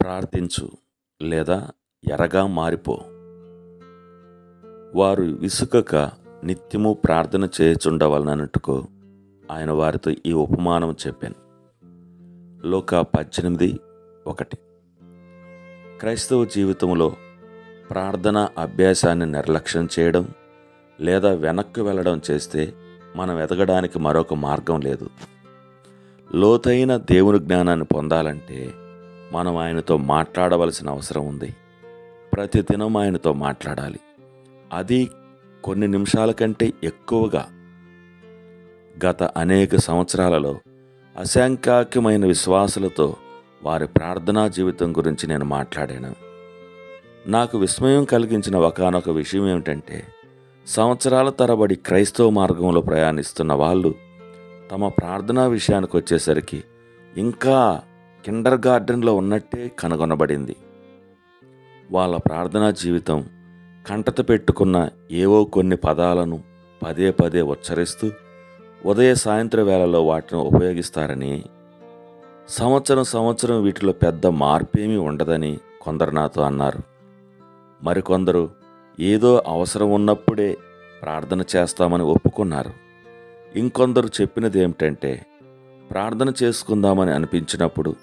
ప్రార్థించు లేదా ఎరగా మారిపో. వారు విసుకక నిత్యము ప్రార్థన చేయుచుండవలనట్టుకు ఆయన వారితో ఈ ఉపమానం చెప్పాను. లోక పద్దెనిమిది ఒకటి. క్రైస్తవ జీవితంలో ప్రార్థన అభ్యాసాన్ని నిర్లక్ష్యం చేయడం లేదా వెనక్కి వెళ్ళడం చేస్తే మనం ఎదగడానికి మరొక మార్గం లేదు. లోతైన దేవుని జ్ఞానాన్ని పొందాలంటే మనం ఆయనతో మాట్లాడవలసిన అవసరం ఉంది. ప్రతిదినం ఆయనతో మాట్లాడాలి. అది కొన్ని నిమిషాల కంటే ఎక్కువగా గత అనేక సంవత్సరాలలో అసంఖ్యాకమైన విశ్వాసులతో వారి ప్రార్థనా జీవితం గురించి నేను మాట్లాడాను. నాకు విస్మయం కలిగించిన ఒకనొక విషయం ఏమిటంటే సంవత్సరాల తరబడి క్రైస్తవ మార్గంలో ప్రయాణిస్తున్న వాళ్ళు తమ ప్రార్థనా విషయానికి వచ్చేసరికి ఇంకా కిండర్ గార్డెన్లో ఉన్నట్టే కనుగొనబడింది. వాళ్ళ ప్రార్థనా జీవితం కంటత పెట్టుకున్న ఏవో కొన్ని పదాలను పదే పదే ఉచ్చరిస్తూ ఉదయ సాయంత్ర వేళలో వాటిని ఉపయోగిస్తారని సంవత్సరం సంవత్సరం వీటిలో పెద్ద మార్పేమీ ఉండదని కొందరు నాతో అన్నారు. మరికొందరు ఏదో అవసరం ఉన్నప్పుడే ప్రార్థన చేస్తామని ఒప్పుకున్నారు. ఇంకొందరు చెప్పినది ఏమిటంటే ప్రార్థన చేసుకుందామని అనిపించినప్పుడు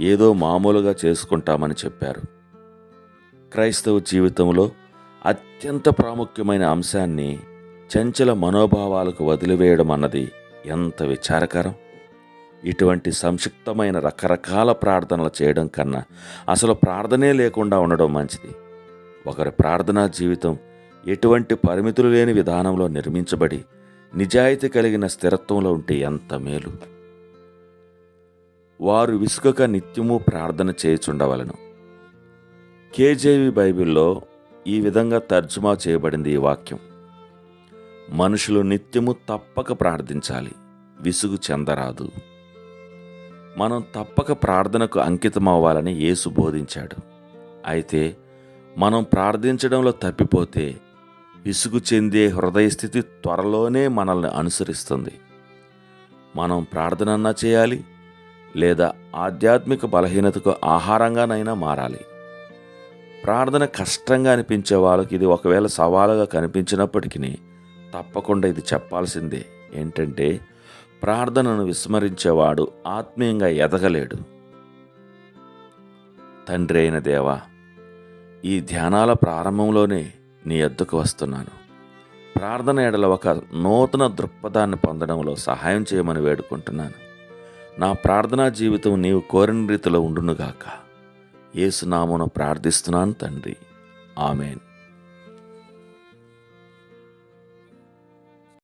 ఏదో మామూలుగా చేసుకుంటామని చెప్పారు. క్రైస్తవ జీవితంలో అత్యంత ప్రాముఖ్యమైన అంశాన్ని చంచల మనోభావాలకు వదిలివేయడం అన్నది ఎంత విచారకరం. ఇటువంటి సంక్షిప్తమైన రకరకాల ప్రార్థనలు చేయడం కన్నా అసలు ప్రార్థనే లేకుండా ఉండడం మంచిది. ఒకరి ప్రార్థనా జీవితం ఎటువంటి పరిమితులు లేని విధానంలో నిర్మించబడి నిజాయితీ కలిగిన స్థిరత్వంలో ఉంటే ఎంత మేలు. వారు విసుగక నిత్యము ప్రార్థన చేయుచుండవలను. కేజేవి బైబిల్లో ఈ విధంగా తర్జుమా చేయబడింది ఈ వాక్యం. మనుషులు నిత్యము తప్పక ప్రార్థించాలి విసుగు చెందరాదు. మనం తప్పక ప్రార్థనకు అంకితమవ్వాలని యేసు బోధించాడు. అయితే మనం ప్రార్థించడంలో తప్పిపోతే విసుగు చెందే హృదయ స్థితి త్వరలోనే మనల్ని అనుసరిస్తుంది. మనం ప్రార్థనన్నా చేయాలి లేదా ఆధ్యాత్మిక బలహీనతకు ఆహారంగానైనా మారాలి. ప్రార్థన కష్టంగా అనిపించే వాళ్ళకి ఇది ఒకవేళ సవాలుగా కనిపించినప్పటికీ తప్పకుండా ఇది చెప్పాల్సిందే. ఏంటంటే ప్రార్థనను విస్మరించేవాడు ఆత్మీయంగా ఎదగలేడు. తండ్రి అయిన దేవా ఈ ధ్యానాల ప్రారంభంలోనే నీ ఎద్దుకు వస్తున్నాను. ప్రార్థన ఎడల ఒక నూతన దృక్పథాన్ని పొందడంలో సహాయం చేయమని వేడుకుంటున్నాను. నా ప్రార్థనా జీవితం నీవు కోరిన రీతిలో ఉండునుగాక. ఏసునామను ప్రార్థిస్తున్నాను తండ్రి. ఆమెన్.